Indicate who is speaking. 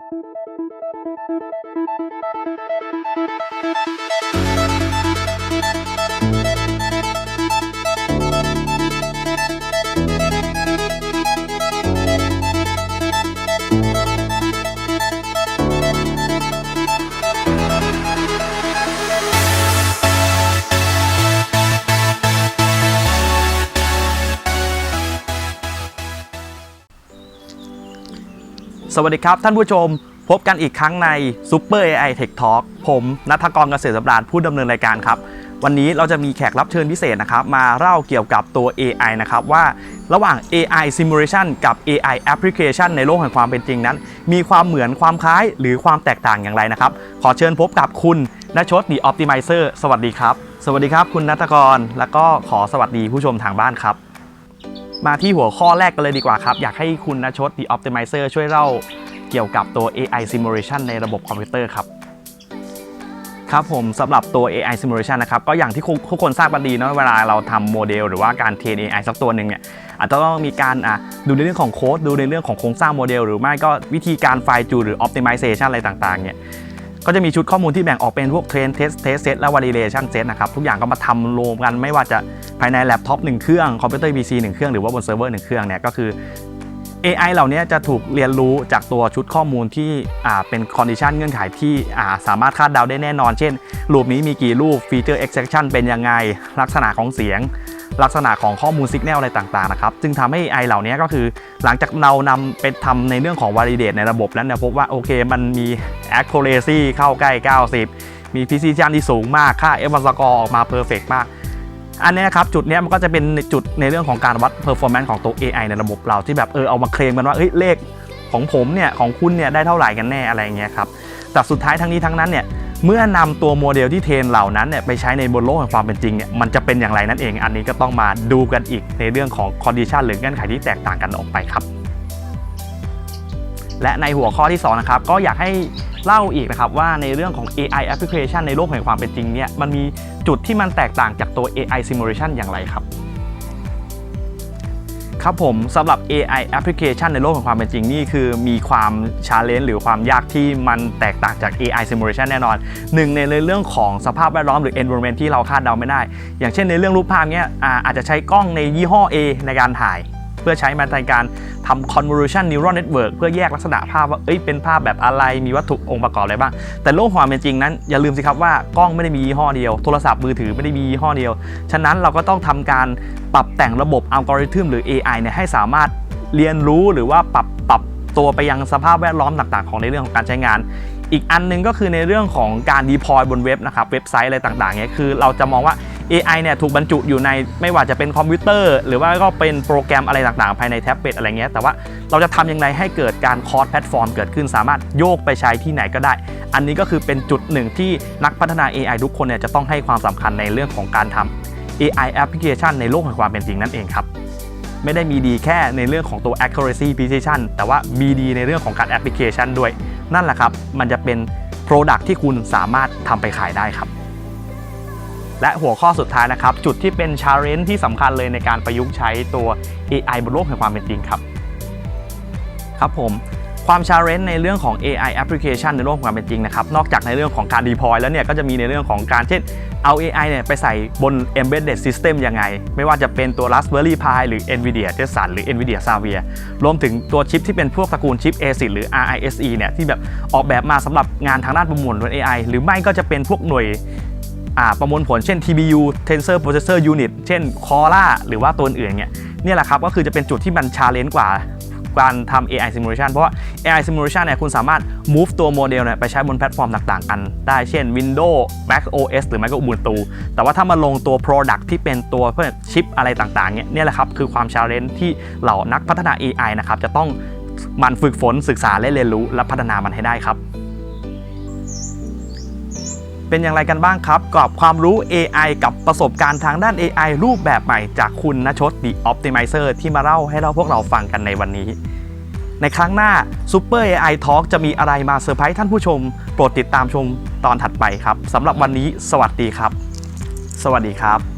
Speaker 1: Thank you. สวัสดีครับท่านผู้ชม พบกันอีกครั้งใน Super AI Tech Talk ผมนัทกรเกษตรสำราญผู้ดำเนินรายการครับ วันนี้เราจะมีแขกรับเชิญพิเศษนะครับ มาเล่าเกี่ยวกับตัว AI นะครับ ว่าระหว่าง AI Simulation กับ AI Application ในโลกแห่งความเป็นจริงนั้น มีความเหมือนความคล้ายหรือความแตกต่างอย่างไรนะครับ ขอเชิญพบกับคุณนชด The Optimizer สวัสดีครับ สวัสดีครับ คุณนัทกร แล้วก็ขอสวัสดีผู้ชมทางบ้านครับ มาที่หัวข้อแรกกันเลยดีกว่าครับ อยากให้คุณนชด The Optimizer ช่วยเล่าเกี่ยวกับตัว AI Simulation ในระบบคอมพิวเตอร์ครับครับผมสำหรับตัว AI Simulation นะครับก็อย่างที่ทุกคนทราบกันดีเนาะเวลาเราทำโมเดลหรือว่าการเทรน AI สักตัวหนึ่งเนี่ยอาจจะต้องมีการอะดูในเรื่องของโค้ดดูในเรื่องของโครงสร้างโมเดล หรือไม่ก็วิธีการไฟจูนหรือ Optimization อะไรต่างๆเนี่ย ก็จะมีชุดข้อมูลที่แบ่งออกเป็นพวก Train Test Test Set และ Validation Set นะครับ ทุกอย่างก็มาทำรวมกันไม่ว่าจะภายในแล็ปท็อป1เครื่อง คอมพิวเตอร์ PC 1 เครื่อง หรือว่าบนเซิร์ฟเวอร์1เครื่องเนี่ยก็คือ AI เหล่านี้จะถูกเรียนรู้จากตัวชุดข้อมูลที่เป็น condition เงื่อนไขที่สามารถคาดเดาได้แน่นอน เช่น รูปนี้มีกี่รูป feature extraction เป็นยังไง ลักษณะของเสียง ลักษณะของข้อมูล signal อะไรต่างๆนะครับจึงทำให้ AI เหล่านี้ก็คือ หลังจากเรานำไปทำในเรื่องของ validate ในระบบแล้วเนี่ยพบว่าโอเคมันมี accuracy เข้าใกล้ 90 มี precision ที่สูงมากค่า f 1 score ออกมา perfect มากอันนี้ยครับจุดนี้มันก็จะเป็นจุดในเรื่องของการวัด performance ของตัว AI ในระบบเราที่แบบเออเอามาเคลมกันว่าเฮ้ยเลขของผมเนี่ยของคุณเนี่ยได้เท่าไหร่กันแน่อะไรอย่างเงี้ยครับแต่สุดท้ายทั้งนี้ทั้งนั้นเนี่ย เมื่อนำตัวโมเดลที่เทรนเหล่านั้นเนี่ยไปใช้ในบนโลกแห่งความเป็นจริงเนี่ยมันจะเป็นอย่างไรนั่นเอง อันนี้ก็ต้องมาดูกันอีกในเรื่องของ condition หรือเงื่อนไขที่แตกต่างกันออกไปครับ และในหัวข้อที่2นะครับก็อยากให้เล่าอีกนะครับว่าในเรื่องของ AI application ในโลกแห่งความเป็นจริงเนี่ยมันมีจุดที่มันแตกต่างจากตัว AI simulation อย่างไรครับ ครับผมสำหรับ AI application ในโลกของความเป็นจริงนี่คือมีความชาเลนจ์หรือความยากที่มันแตกต่างจาก AI simulation แน่นอนหนึ่งในเรื่องของสภาพแวดล้อมหรือ environment ที่เราคาดเดาไม่ได้ อย่างเช่นในเรื่องรูปภาพเนี้ยอาจจะใช้กล้องในยี่ห้อ A ในการถ่าย เพื่อใช้มาในการทำ convolution neural network เพื่อแยกลักษณะภาพว่าเอ้ยเป็นภาพแบบอะไรมีวัตถุองค์ประกอบอะไรบ้าง แต่โลกความเป็นจริงนั้น อย่าลืมสิครับว่ากล้องไม่ได้มียี่ห้อเดียว โทรศัพท์มือถือไม่ได้มียี่ห้อเดียว ฉะนั้นเราก็ต้องทำการปรับแต่งระบบอัลกอริทึมหรือ AI เนี่ยให้สามารถเรียนรู้หรือว่าปรับปรับตัวไปยังสภาพแวดล้อมต่างๆ ของในเรื่องของการใช้งานอีกอันหนึงก็คือในเรื่องของการ deploy บนเว็บนะครับเว็บไซต์อะไรต่างๆเนี่ยคือเราจะมองว่า AI เนี่ยถูกบรรจุอยู่ในไม่ว่าจะเป็นคอมพิวเตอร์ หรือว่าก็เป็นโปรแกรมอะไรต่างๆ ภายในแท็บเล็ตอะไรเงี้ยแต่ว่าเราจะทำยังไงให้เกิดการคอร์สแพลตฟอร์มเกิดขึ้นสามารถโยกไปใช้ที่ไหนก็ได้ อันนี้ก็คือเป็นจุดหนึ่งที่นักพัฒนา AI ทุกคนเนี่ยจะต้องให้ความสำคัญในเรื่องของการทำ AI application ในโลกแห่งความเป็นจริงนั่นเองครับไม่ได้มีดีแค่ในเรื่องของตัว accuracy precision แต่ว่ามีดีในเรื่องของการ application ด้วย นั่นแหละครับ มันจะเป็น product ที่คุณสามารถทำไปขายได้ครับ และหัวข้อสุดท้ายนะครับ จุดที่เป็น challenge ที่สำคัญเลยในการประยุกต์ใช้ตัว AI บนโลกแห่งความเป็นจริงครับ ครับผมความ challenge ในเรื่องของ AI application ในโลกแห่งความเป็นจริงนะครับ นอกจากในเรื่องของการ deploy แล้วเนี่ยก็จะมีในเรื่องของการเช่นเอา AI เนี่ยไปใส่บน embedded system ยังไง ไม่ว่าจะเป็นตัว Raspberry Pi หรือ NVIDIA Jetson หรือ NVIDIA Xavier รวมถึงตัวชิปที่เป็นพวกตระกูลชิป ASIC หรือ RISC เนี่ยที่แบบออกแบบมาสำหรับงานทางด้านประมวลผล AI หรือไม่ก็จะเป็นพวกหน่วย ประมวลผลเช่น TPU Tensor Processor Unit เช่น Cora หรือว่าตัวอื่นเนี่ยเนี่ยแหละครับก็คือจะเป็นจุดที่มัน challenge กว่าการทำ AI simulation เพราะว่า AI simulation เนี่ยคุณสามารถ move ตัวโมเดลเนี่ยไปใช้บนแพลตฟอร์มต่างๆ กัน ได้เช่น Windows Mac OS หรือไม่ก็ Ubuntu แต่ว่าถ้ามาลงตัว Product ที่เป็นตัวเพื่อชิปอะไรต่างๆ เนี่ยเนี่ยแหละครับ คือความ challenge ที่เหล่านักพัฒนา AI นะครับ จะต้องมันฝึกฝนศึกษาและเรียนรู้และพัฒนามันให้ได้ครับ เป็นอย่างไรกันบ้างครับกับความรู้ AI กับประสบการณ์ทางด้าน AI รูปแบบใหม่จากคุณนชด The Optimizer ที่มาเล่าให้เราพวกเราฟังกันในวันนี้ ในครั้งหน้า Super AI Talk จะมีอะไรมาเซอร์ไพรส์ท่านผู้ชม โปรดติดตามชมตอนถัดไปครับสำหรับวันนี้ สวัสดีครับ สวัสดีครับ